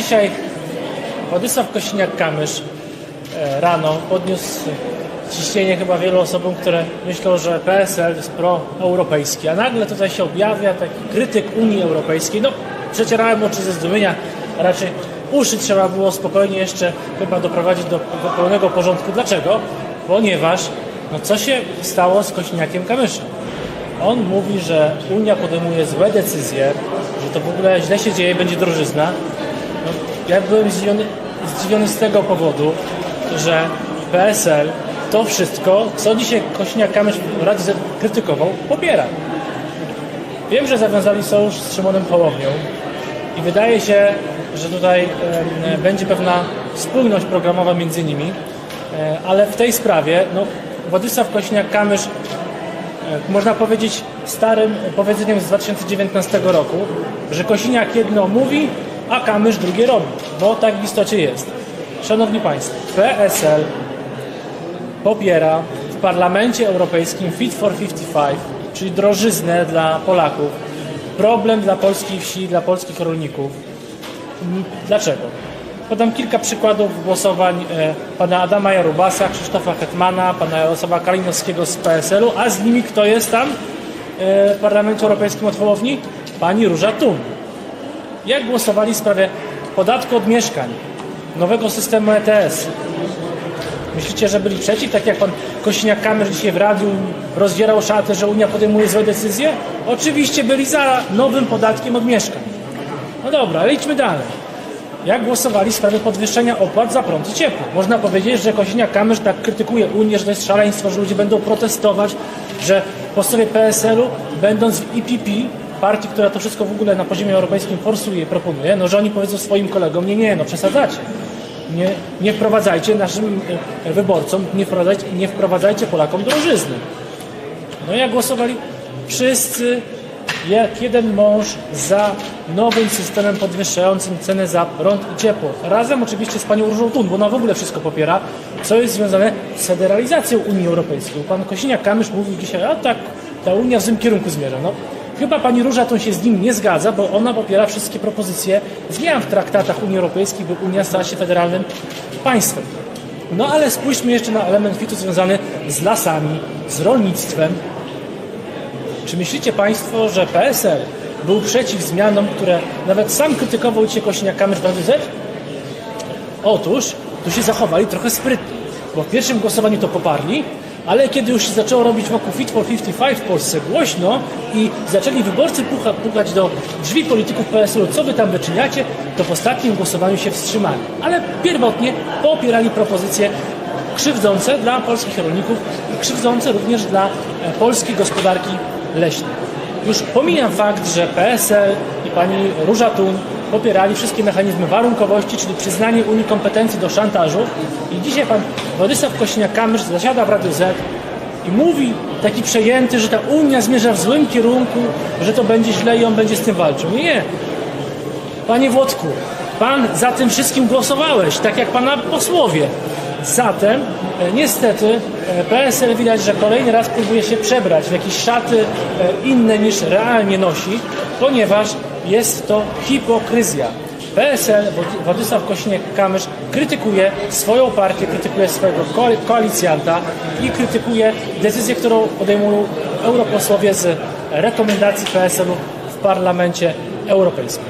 Dzisiaj Władysław Kosiniak-Kamysz e, rano podniósł ciśnienie chyba wielu osobom, które myślą, że PSL jest proeuropejski, a nagle tutaj się objawia taki krytyk Unii Europejskiej. No, przecierałem oczy ze zdumienia, a raczej uszy trzeba było spokojnie jeszcze chyba doprowadzić do, do pełnego porządku. Dlaczego? Ponieważ, no co się stało z Kosiniakiem Kamyszem? On mówi, że Unia podejmuje złe decyzje, że to w ogóle źle się dzieje, będzie drożyzna. No, ja byłem zdziwiony, zdziwiony z tego powodu, że PSL to wszystko, co dzisiaj Kośniak-Kamysz w Radzie krytykował, popiera. Wiem, że zawiązali sojusz z Szymonem Hołownią i wydaje się, że tutaj e, będzie pewna spójność programowa między nimi, e, ale w tej sprawie no, Władysław Kośniak-Kamysz e, można powiedzieć starym powiedzeniem z 2019 roku, że Kosiniak jedno mówi, a Kamysz drugie robi, bo tak w istocie jest. Szanowni Państwo, PSL popiera w Parlamencie Europejskim Fit for 55, czyli drożyznę dla Polaków, problem dla polskiej wsi, dla polskich rolników. Dlaczego? Podam kilka przykładów głosowań e, pana Adama Jarubasa, Krzysztofa Hetmana, pana Jarosława Kalinowskiego z PSL-u, a z nimi kto jest tam e, w Parlamencie Europejskim od Hołowni? Pani Róża Tun. Jak głosowali w sprawie podatku od mieszkań, nowego systemu ETS? Myślicie, że byli przeciw? Tak jak pan Kosiniak-Kamysz dzisiaj w radiu rozdzierał szatę, że Unia podejmuje złe decyzje? Oczywiście byli za nowym podatkiem od mieszkań. No dobra, ale idźmy dalej. Jak głosowali w sprawie podwyższenia opłat za prąd i ciepło? Można powiedzieć, że Kosiniak-Kamysz tak krytykuje Unię, że to jest szaleństwo, że ludzie będą protestować, że po stronie PSL-u, będąc w IPP, partii, która to wszystko w ogóle na poziomie europejskim forsuje i proponuje, no że oni powiedzą swoim kolegom, nie, nie, no przesadzacie. Nie, nie wprowadzajcie naszym e, wyborcom, nie wprowadzajcie, nie wprowadzajcie Polakom drożyzny. No jak głosowali? Wszyscy jak jeden mąż za nowym systemem podwyższającym cenę za prąd i ciepło. Razem oczywiście z panią Różą Tun, bo ona w ogóle wszystko popiera, co jest związane z federalizacją Unii Europejskiej. Pan Kosiniak-Kamysz mówił dzisiaj, a tak, ta Unia w złym kierunku zmierza. No, chyba pani Róża Tun się z nim nie zgadza, bo ona popiera wszystkie propozycje zmian w traktatach Unii Europejskiej, by Unia stała się federalnym państwem. No ale spójrzmy jeszcze na element fitu związany z lasami, z rolnictwem, czy myślicie Państwo, że PSL był przeciw zmianom, które nawet sam krytykował dzisiaj Kosiniak-Kamysz w Rady Z? Otóż tu się zachowali trochę sprytnie, bo w pierwszym głosowaniu to poparli, ale kiedy już się zaczęło robić wokół Fit for 55 w Polsce głośno i zaczęli wyborcy pucha, pukać do drzwi polityków PSL-u, co wy tam wyczyniacie, to w ostatnim głosowaniu się wstrzymali. Ale pierwotnie popierali propozycje krzywdzące dla polskich rolników i krzywdzące również dla e, polskiej gospodarki leśnej. Już pomijam fakt, że PSL i pani Róża Tun popierali wszystkie mechanizmy warunkowości, czyli przyznanie Unii kompetencji do szantażu i dzisiaj pan Władysław Kośniak-Kamysz zasiada w Radiu Z i mówi taki przejęty, że ta Unia zmierza w złym kierunku, że to będzie źle i on będzie z tym walczył. Nie, nie. Panie Włodku, pan za tym wszystkim głosowałeś, tak jak pana posłowie. Zatem e, niestety e, PSL widać, że kolejny raz próbuje się przebrać w jakieś szaty e, inne niż realnie nosi, ponieważ jest to hipokryzja. PSL, Władysław Kosiniak-Kamysz krytykuje swoją partię, krytykuje swojego koal- koalicjanta i krytykuje decyzję, którą podejmują europosłowie z rekomendacji PSL-u w Parlamencie Europejskim.